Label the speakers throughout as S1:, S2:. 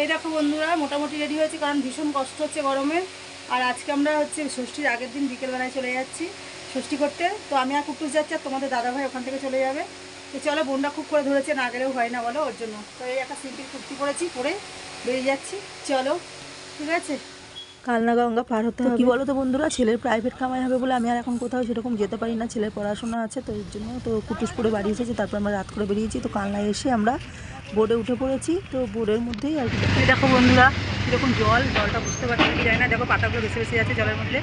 S1: এই দেখো বন্ধুরা মোটামুটি রেডি হয়েছে কারণ ভীষণ কষ্ট হচ্ছে গরমে। আর আজকে আমরা হচ্ছে ষষ্ঠীর আগের দিন বিকেলবেলায় চলে যাচ্ছি ষষ্ঠী করতে। তো আমি আর কুটুস যাচ্ছি আর তোমাদের দাদাভাই ওখান থেকে চলে যাবে। তো চলো বোনটা খুব করে ধরেছে না গেলেও হয় না বলো ওর জন্য। তো এই একটা সিম্পল কুর্তি পরেছি পরে বেরিয়ে যাচ্ছি। চলো ঠিক আছে?
S2: কালনা গঙ্গা পার হতে হবে কি বলো তো বন্ধুরা ছেলের প্রাইভেট কামাই হবে বলে আমি আর এখন কোথাও সেরকম যেতে পারি না। ছেলের পড়াশোনা আছে তো এর জন্য তো কুটুসপুরে বাড়ি এসেছে তারপর আমরা রাত করে বেরিয়েছি। তো কালনায় এসে আমরা বোর্ডে উঠে পড়েছি, তো বোর্ডের মধ্যেই আর কি।
S1: দেখো বন্ধুরা, কীরকম জল, জলটা বুঝতে পারছি কি যায় না, দেখো পাতাগুলো বেশি বেশি যাচ্ছে জলের মধ্যে।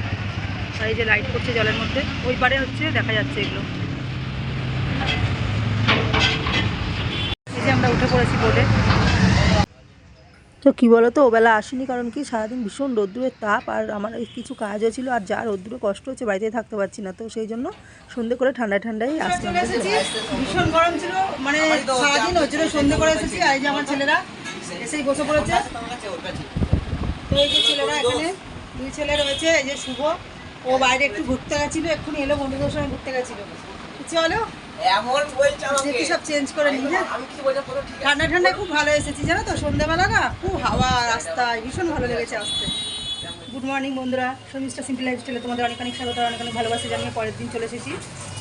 S1: আর এই যে লাইট করছে জলের মধ্যে, ওই পারে হচ্ছে দেখা যাচ্ছে এগুলো। এই যে আমরা উঠে পড়েছি বোর্ডে
S2: তো কি বলো তো ওবেলা আসেনি কারণ কি সারাদিন ভীষণ রোদ্দুরের তাপ আর আমার কিছু কাজও ছিল আর যা রোদ্দুরে কষ্ট হচ্ছে বাড়িতে থাকতে পারছি না। তো সেই জন্য সন্ধে করে ঠান্ডায় আসলাম
S1: চলে এসেছি। ভীষণ গরম ছিল মানে সারাদিন জন্য সন্ধ্যে করে এসেছি। আর এই যে আমার ছেলেরা এসেই বসে পড়েছে। তো এই যে ছেলেরা এখানে দুই ছেলে রয়েছে এই যে শুভ। ও বাইরে একটু ঘুরতে গেছিল এক্ষুনি এলো বন্ধুদের সঙ্গে ঘুরতে গেছিল। চলো
S3: এমন বলছে আমাকে।
S1: সব চেঞ্জ করে
S3: আমি কিছু পুরো
S1: ঠান্ডা ঠান্ডায় খুব ভালো এসেছি। জানো তো সন্ধ্যাবেলা না খুব হাওয়া রাস্তায় ভীষণ ভালো লেগেছে আসতে। গুড মর্নিং বন্ধুরা। শর্মিষ্ঠা সিম্পল লাইফস্টাইলে তোমাদের অনেক অনেক স্বাগত অনেক অনেক ভালোবাসা জানিয়ে পরের দিন চলে এসেছি।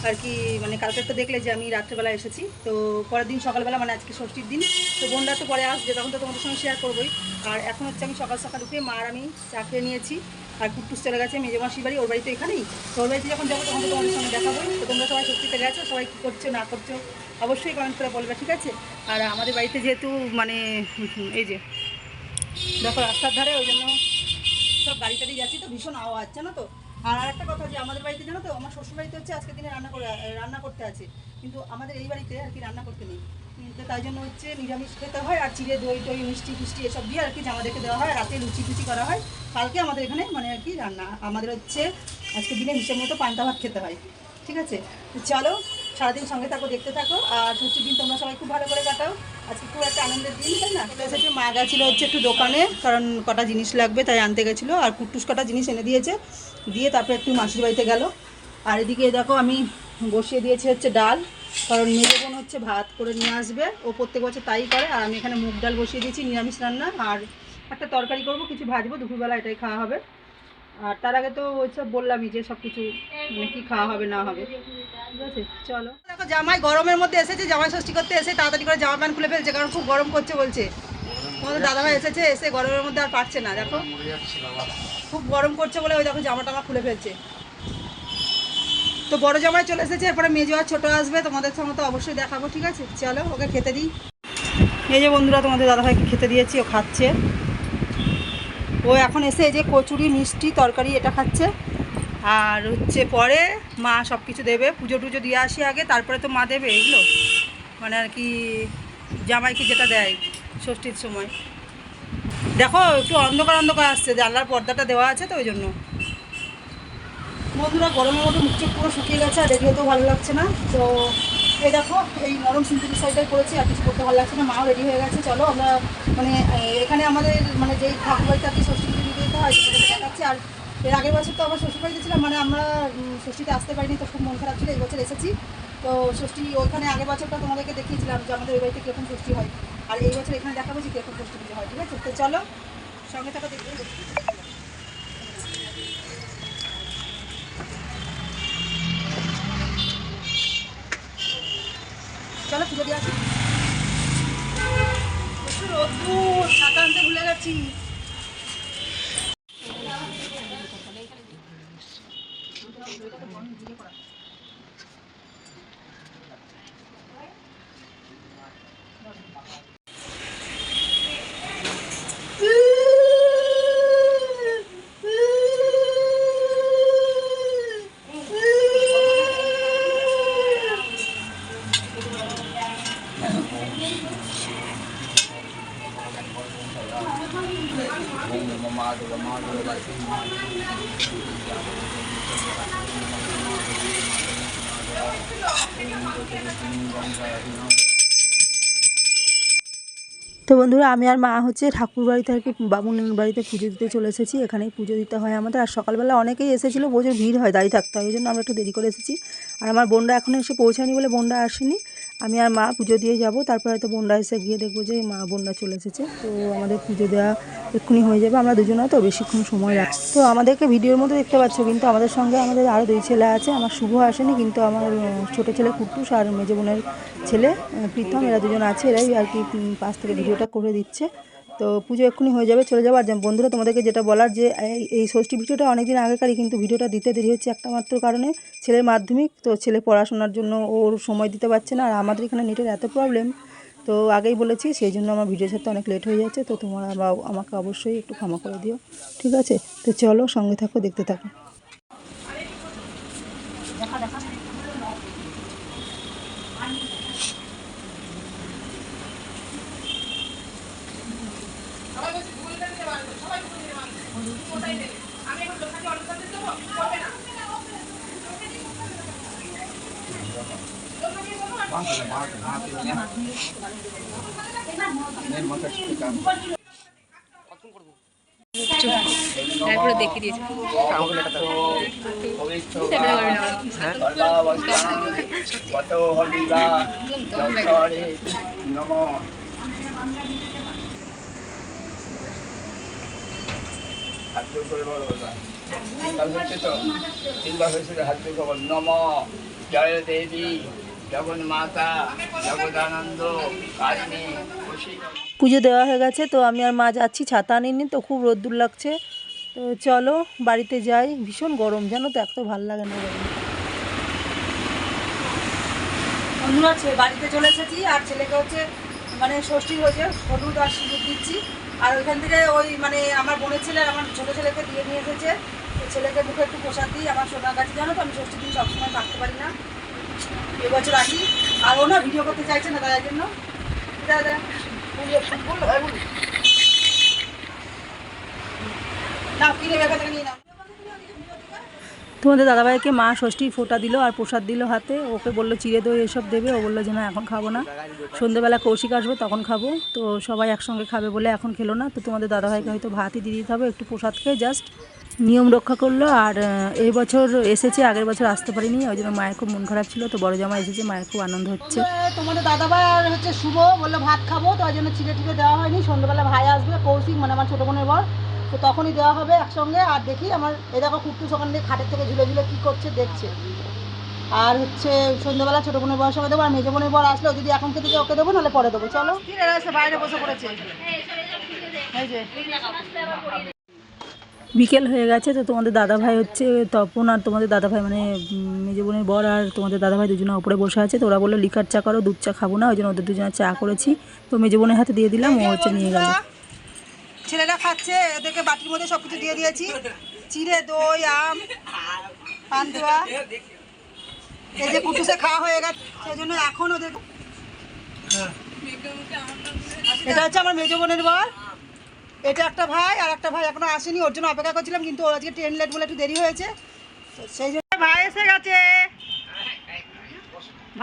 S1: আর কি মানে কালকে তো দেখলে যে আমি রাত্রেবেলা এসেছি। তো পরের দিন সকালবেলা মানে আজকে ষষ্ঠীর দিন। তো বোনরা তো পরে আসবে, তখন তো তোমাদের সঙ্গে শেয়ার করবোই। আর এখন হচ্ছে আমি সকাল সকাল উঠে মার আমি চা খেয়ে নিয়েছি। আর কুট্টুস চলে গেছে মেজে মাসির বাড়ি, ওর বাড়ি তো এখানেই। তো ওর বাড়িতে যখন যাব, তখন তোমাদের সঙ্গে দেখাবো। তো তোমরা সবাই ষষ্ঠীতে গেছো, সবাই কী করছ, না করছ, অবশ্যই কমেন্ট করে বলবে, ঠিক আছে? আর আমাদের বাড়িতে যেহেতু মানে এই যে, দেখো রাস্তার ধারে, ওই জন্য সব গাড়ি টাড়ি যাচ্ছি তো ভীষণ আওয়াজ জানো তো? আর আরেকটা কথা যে আমাদের বাড়িতে জানো তো আমার শ্বশুর বাড়িতে হচ্ছে আজকে দিনে রান্না করে রান্না করতে আছে। কিন্তু আমাদের এই বাড়িতে আর কি রান্না করতে নেই। উম, তো তাই জন্য হচ্ছে নিরামিষ খেতে হয় আর চিড়ে দই টই মিষ্টি ফিষ্টি এসব দিয়ে আর কি আমাদেরকে দেওয়া হয় রাতে লুচি টুচি করা হয়। কালকে আমাদের এখানে মানে আর কি রান্না আমাদের হচ্ছে আজকে দিনে হিসেব মতো পান্তা ভাত খেতে হয়। ঠিক আছে? চলো সারাদিন সঙ্গে থাকো দেখতে থাকো আর ষষ্ঠীর দিন তোমরা সবাই খুব ভালো করে কাটাও। আজকে খুব একটা আনন্দের দিন না? তো হচ্ছে মা হচ্ছে একটু দোকানে, কারণ কটা জিনিস লাগবে, তাই আনতে গেছিল, আর কটা জিনিস এনে দিয়েছে। দিয়ে তারপরে একটু মাসির বাড়িতে গেল। আর এদিকে দেখো, আমি বসিয়ে দিয়েছি হচ্ছে ডাল, কারণ হচ্ছে ভাত করে নিয়ে আসবে। ও প্রত্যেক বছর তাই করে, আর আমি এখানে মুগ ডাল বসিয়ে দিয়েছি, নিরামিষ রান্না, আর একটা তরকারি করব, কিছু ভাজবো, দুপুরবেলা এটাই খাওয়া হবে। আর তার আগে তো ওইসব বললামই যে সব কিছু মানে কি খাওয়া হবে, না হবে। ঠিক আছে, চলো। দেখো, জামাই গরমের মধ্যে এসেছে, জামাই ষষ্ঠী করতে এসে তাড়াতাড়ি করে জামা প্যান্ট খুলে ফেলছে, কারণ খুব গরম করছে বলছে। তোমাদের দাদাভাই এসেছে, এসে গরমের মধ্যে আর পারছে না, দেখো। খুব গরম করছে বলে ওই দেখো জামা টামা খুলে ফেলছে। তো বড় জামাই চলে এসেছে, এরপরে মেজো আর ছোটো আসবে, তোমাদের সঙ্গে তো অবশ্যই দেখাবো, ঠিক আছে? চলো, ওকে খেতে দিই। এই যে বন্ধুরা, তোমাদের দাদাভাইকে খেতে দিয়েছি, ও খাচ্ছে। ও এখন এসে এই যে কচুরি, মিষ্টি তরকারি এটা খাচ্ছে। আর হচ্ছে পরে মা সব কিছু দেবে, পুজো টুজো দিয়ে আসি আগে, তারপরে তো মা দেবে এগুলো। মানে আর কি জামাইকে যেটা দেয় ষষ্ঠীর সময়। দেখো একটু অন্ধকার অন্ধকার আসছে, জানলার পর্দাটা দেওয়া আছে তো ওই জন্য। বন্ধুরা, গরমের মতো মুখ পুরো শুকিয়ে গেছে, আর রেডি তো ভালো লাগছে না। তো এই দেখো, এই নরম সিন্থেটিক শাড়িটাই পরেছি আর কিছু করতে ভালো লাগছে না, মাও রেডি হয়ে গেছে, চলো আমরা মানে এখানে আমাদের মানে যেই ঠাকুর বাড়িতে আর কি ষষ্ঠী দিতে হয় দেখাচ্ছি, আর এর আগের বছর তো আমার শ্বশুর বাড়িতে ছিলাম মানে আমরা ষষ্ঠীতে আসতে পারিনি, তো খুব মন খারাপ ছিল, এই বছর এসেছি, তো ষষ্ঠী ওইখানে আগের বছরটা তোমাদেরকে দেখিয়েছিলাম যে আমাদের ওই বাড়িতে কীরকম ষষ্ঠী হয়, আর এই বছর এখানে দেখাবো যে কীরকম ষষ্ঠী পুজো হয়, ঠিক আছে? তো চলো, সঙ্গে থাকা দেখবে চলো পুজো দিয়ে আসি রোদ্দুর ছাতা আনতে ভুলে গেছি।
S2: তো বন্ধুরা, আমি আর মা হচ্ছে ঠাকুর বাড়িতে আর কি বামুনের বাড়িতে পুজো দিতে চলে এসেছি। এখানেই পুজো দিতে হয় আমাদের। আর সকালবেলা অনেকেই এসেছিল, প্রচুর ভিড় হয়, দাঁড়িয়ে থাকতে হয়। ওই জন্য আমরা একটু দেরি করে এসেছি। আর আমার বোনরা এখনও এসে পৌঁছায়নি বলে বোনরা আসেনি। আমি আর মা পুজো দিয়ে যাব, তারপরে হয়তো বোনরা এসে গিয়ে দেখব যে মা বোনরা চলে এসেছে। তো আমাদের পুজো দেওয়া এক্ষুনি হয়ে যাবে, আমরা দুজনে তো বেশিক্ষণ সময় রাখছি তো আমাদেরকে ভিডিওর মধ্যে দেখতে পাচ্ছ, কিন্তু আমাদের সঙ্গে আমাদের আরও দুই ছেলে আছে, আমার শুভ আসেনি, কিন্তু আমার ছোটো ছেলে কুটুস আর মেজে বোনের ছেলে প্রীতম, এরা দুজন আছে, এরাই আর কি পাশ থেকে ভিডিওটা করে দিচ্ছে। তো পুজো এক্ষুনি হয়ে যাবে, চলে যাওয়ার আর বন্ধুরা, তোমাদেরকে যেটা বলার যে, এই- ষষ্ঠী ভিডিওটা অনেকদিন আগেকারই কিন্তু ভিডিওটা দিতে দেরি হচ্ছে একটা মাত্র কারণে। ছেলের মাধ্যমিক, তো ছেলে পড়াশোনার জন্য ওর সময় দিতে পারছে না। আর আমাদের এখানে নেটের এত প্রবলেম তো আগেই বলেছি, সেই জন্য আমার ভিডিও সাথে অনেক লেট হয়ে যাচ্ছে। তো তোমরা আমাকে অবশ্যই একটু ক্ষমা করে দিও। ঠিক আছে? তো চলো সঙ্গে থাকো, দেখতে থাকো।
S4: তারপরে দেখিয়ে দিয়েছে।
S3: কত হরিদা যশোরে নম
S2: পুজো দেওয়া হয়ে গেছে, তো আমি আর মা যাচ্ছি, ছাতা আনিনি, তো খুব রোদ্দুর লাগছে। তো চলো, বাড়িতে যাই। ভীষণ গরম, জানো তো, এত ভালো লাগে না
S1: বাড়িতে চলে এসেছি, আর ছেলেকে হচ্ছে মানে ষষ্ঠী হয়েছে, হলুদ আর সিঁদুর দিচ্ছি। আর ওইখান থেকে ওই মানে আমার বোনের ছেলে আমার ছোটো ছেলেকে দিয়ে নিয়ে এসেছে। ছেলেকে মুখে একটু প্রসাদ দিই, আমার সোনার কাছে জানো তো আমি ষষ্ঠী দিন সবসময় থাকতে পারি না। এবছর আসি। আর ও না ভিডিও করতে চাইছে না দাদার জন্য। দাদা না, কিনে থেকে নিয়ে নাও।
S2: তোমাদের দাদাভাইকে মা ষষ্ঠীর ফোঁটা দিল আর প্রসাদ দিল হাতে। ওকে বলল চিড়ে দই এসব দেবে। ও বলল যে, না, এখন খাব না। সন্ধ্যেবেলা কৌশিক আসবে, তখন খাব। তো সবাই একসঙ্গে খাবে বলে এখন খেলো না। তো তোমাদের দাদাভাইকে হয়তো ভাতই দিয়ে দিতে হবে, একটু প্রসাদ খেয়ে জাস্ট নিয়ম রক্ষা করল। আর এই বছর এসেছে, আগের বছর আসতে পারিনি, ওই জন্য মায়ের খুব মন খারাপ ছিল। তো বড় জামা এসেছে, মায়ের খুব আনন্দ হচ্ছে।
S1: তোমাদের দাদাভাই আর হচ্ছে শুভ বলল, ভাত খাব। তো ওই জন্য চিড়ে টিড়ে দেওয়া হয়নি। সন্ধ্যাবেলা ভাই আসবে, কৌশিক মানে আমার ছোটো বোনের বর। তো তখনই দেওয়া হবে একসঙ্গে। আর দেখি আমার এ দেখো কুট্টু ওখান দিয়ে খাটের থেকে ঝুলে ঝুলে কী করছে দেখছে। আর হচ্ছে সন্ধ্যাবেলা ছোটো বোনের সঙ্গে দেবো আর মেজো বোনের বর আসলেও যদি এখন থেকে ওকে দেবো নাহলে পরে দেবো। চলো। বাইরে বসে পড়েছে। এই যে।
S2: বিকেল হয়ে গেছে তো তোমাদের দাদাভাই হচ্ছে তপন আর তোমাদের দাদাভাই মানে মেজো বোনের বর আর তোমাদের দাদাভাই দুজনে ওপরে বসে আছে। তো ওরা বলল লিকার চা করো দুধ চা খাব না। ওই জন্য ওদের দুজনে চা করেছি। তো মেজো বোনের হাতে দিয়ে দিলাম ও হচ্ছে নিয়ে গেল।
S1: ছেলেরা খাচ্ছে, এদেরকে বাটির মধ্যে সব কিছু দিয়ে দিয়েছি। চিড়ে, দই, আম পান্তুয়া এই যে কুটুসে খাওয়া হয়ে গেছে, সেই জন্য এখন ওদের এটা হচ্ছে আমার মেজো বোনের বর। এটা একটা ভাই, আর একটা ভাই এখনও আসেনি, ওর জন্য অপেক্ষা করছিলাম, কিন্তু ওর আজকে ট্রেন লেট বলে একটু দেরি হয়েছে। সেই জন্য ভাই এসে গেছে।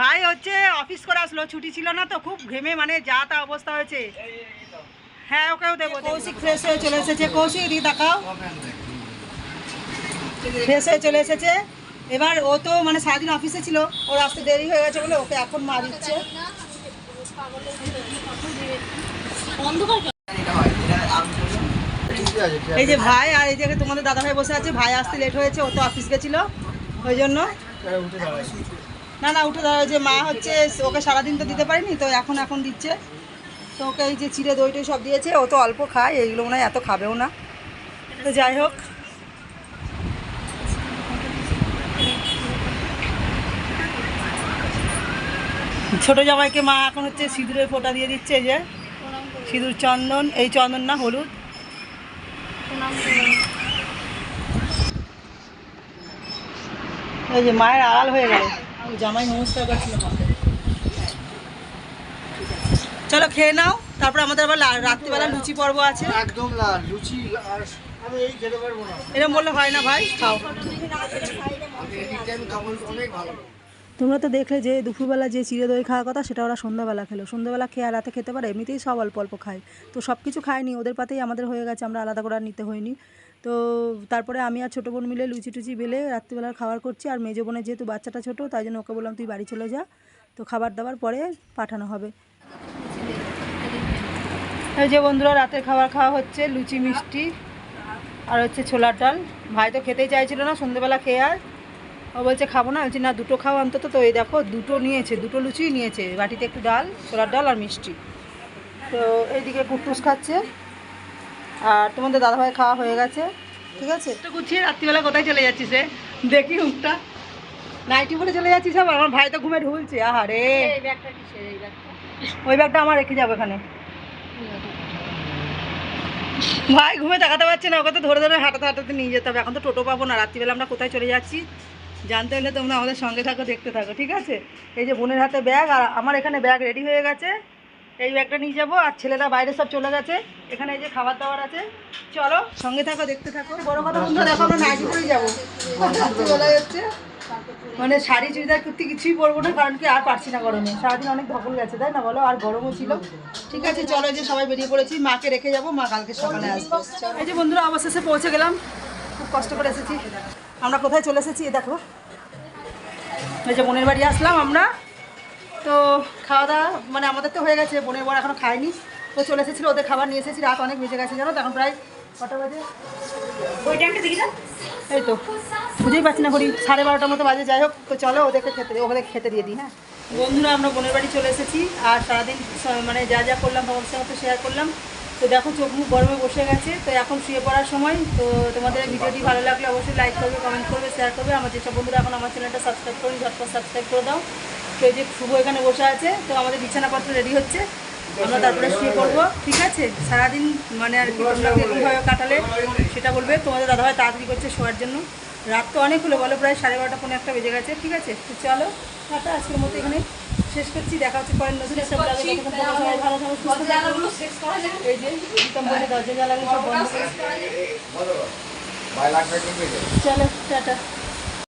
S1: ভাই হচ্ছে অফিস করে আসলো, ছুটি ছিল না তো, খুব ঘেমে মানে যা তা অবস্থা হয়েছে। হ্যাঁ ওকেও দেবো কৌশিক ফ্রেশ হয়ে চলে এসেছে। কৌশিক এদিকে দেখাও ফ্রেশ হয়ে চলে এসেছে। এবার ও তো মানে সারাদিন অফিসে ছিল। ওর আসতে দেরি হয়ে গেছে বলে ওকে এখন মা দিচ্ছে। এই যে ভাই আর এই যে তোমাদের দাদা ভাই বসে আছে ভাই আসতে লেট হয়েছে ও তো অফিস গেছিল। ওই জন্য। না না উঠে দাঁড়ায় যে মা হচ্ছে ওকে সারাদিন তো দিতে পারিনি তো এখন এখন দিচ্ছে। তো ওকে এই যে চিড়ে দই টই সব দিয়েছে, ও তো অল্প খায়, এইগুলো মনে এত খাবেও না। তো যাই হোক। ছোট জামাইকে মা এখন হচ্ছে সিঁদুরের ফোঁটা দিয়ে দিচ্ছে যে, সিঁদুর চন্দন, এই চন্দন না, হলুদ। এই যে মায়ের আড়াল হয়ে গেল। জামাই নমস্কার করছিল মাকে চলো খেয়ে নাও তারপর আমাদের আবার রাত্রিবেলা লুচি পর্ব আছে।
S5: একদম লুচি আর আমি এই খেতে পারব না।
S1: এরকম বললে হয় না ভাই খাও।
S2: তোমরা তো দেখলে যে দুপুরবেলা যে চিড়ে দই খাওয়ার কথা সেটা ওরা সন্ধ্যাবেলা খেলো। সন্ধ্যাবেলা খেয়ে আর রাতে খেতে পারে এমনিতেই সব অল্প অল্প খায়। তো সব কিছু খায়নি ওদের পাতেই আমাদের হয়ে গেছে আমরা আলাদা করে আর নিতে হয়নি। তো তারপরে আমি আর ছোটো বোন মিলে লুচি টুচি বেলে রাত্রিবেলার খাবার করছি। আর মেজো বোনের যেহেতু বাচ্চাটা ছোটো তাই জন্য ওকে বললাম তুই বাড়ি চলে যা। তো খাবার দাবার পরে পাঠানো হবে।
S1: এই যে বন্ধুরা রাতের খাবার খাওয়া হচ্ছে লুচি মিষ্টি আর হচ্ছে ছোলার ডাল। ভাই তো খেতেই চাইছিল না সন্ধেবেলা খেয়ে আর ও বলছে খাব না। বলছি না দুটো খাও অন্তত। তো এই দেখো দুটো নিয়েছে দুটো লুচিই নিয়েছে। বাটিতে একটু ডাল ছোলার ডাল আর মিষ্টি। তো এইদিকে কুটুস খাচ্ছে। আর তোমাদের দাদাভাই খাওয়া হয়ে গেছে। ঠিক আছে? একটু গুছিয়ে রাত্রিবেলা কোথায় চলে যাচ্ছিস রে? দেখি মুখটা। নাইটি পরে চলে যাচ্ছিস আবার? আমার ভাই তো ঘুমে ঢুলছে। আহারে। ওই ব্যাগটা আমার রেখে যাব এখানে। ভাই, ঘুমে তাকাতে পারছে না, ওকে তো ধরে ধরে হাঁটাতে হাঁটাতে নিয়ে যেতে হবে। এখন তো টোটো পাবো না, রাত্রিবেলা আমরা কোথায় চলে যাচ্ছি? জানতে হলে তোমরা আমাদের সঙ্গে থাকো, দেখতে থাকো, ঠিক আছে? এই যে বোনের হাতে ব্যাগ, আর আমার এখানে ব্যাগ রেডি হয়ে গেছে। এই ব্যাগটা নিয়ে যাব, আর ছেলেরা বাইরে সব চলে গেছে। এখানে এই যে খাবার দাবার আছে। চলো, সঙ্গে থাকো, দেখতে থাকো। বড় কথা বন্ধু, দেখো আমরা নাইটি পরেই যাব। রাত্রিবেলা হচ্ছে মানে শাড়ি চুড়িদার কুর্তি কিছুই পরবো না, কারণ কি আর পারছি না গরমে। সারাদিন অনেক ধকল গেছে, তাই না বলো? আর গরমও ছিল। ঠিক আছে, চলো যে সবাই বেরিয়ে পড়েছি, মাকে রেখে যাব, মা কালকে সকালে আসবে। এই যে বন্ধুরা অবশেষে পৌঁছে গেলাম। খুব কষ্ট করে এসেছি। আমরা কোথায় চলে এসেছি এই দেখো। এই যে বোনের বাড়ি আসলাম আমরা। তো খাওয়া দাওয়া মানে আমাদের তো হয়ে গেছে, বোনের বর এখনও খায়নি। তো চলে এসেছিল, ওদের খাবার নিয়ে এসেছি, রাত অনেক বেজে গেছে, জানো? তো এখন প্রায় কটা বাজে? ওই না? এই তো বুঝেই পাচ্ছি না করি সাড়ে বারোটার মতো বাজে, যাই হোক। তো চলো ওদেরকে খেতে ওদের খেতে দিয়ে দিই হ্যাঁ? বন্ধুরা, আমরা বোনের বাড়ি চলে এসেছি। আর সারাদিন মানে যা যা করলাম, তোমাদের সাথে শেয়ার করলাম। তো দেখো, চোখ মুখ গরমে বসে গেছে। তো এখন শুয়ে পড়ার সময়। তো তোমাদের ভিডিওটি ভালো লাগলে অবশ্যই লাইক করবে কমেন্ট করবে শেয়ার করবে। আমার যেসব বন্ধুরা এখন আমার চ্যানেলটা সাবস্ক্রাইব করি ঝটপট সাবস্ক্রাইব করে দাও। তো এই যে শুভ এখানে বসে আছে। তো আমাদের বিছানাপত্র রেডি হচ্ছে। আমরা তারপরে শুয়ে পড়ব ঠিক আছে? সারাদিন মানে আর কি তোমরা কীভাবে কাটালে সেটা বলবে। তোমাদের দাদাভাই তাড়াতাড়ি করছে শোয়ার জন্য। রাত তো অনেক হলো বলো প্রায় সাড়ে বারোটা পনেরো একটা বেজে গেছে ঠিক আছে? তো চলো টাটা আজকের মতো এখানে শেষ করছি। দেখা হচ্ছে পরের নতুন একটা ভালো থাকো সুস্থ থাকো। এই যে দরজা জ্বালালে সব বন্ধ। চলো টাটা।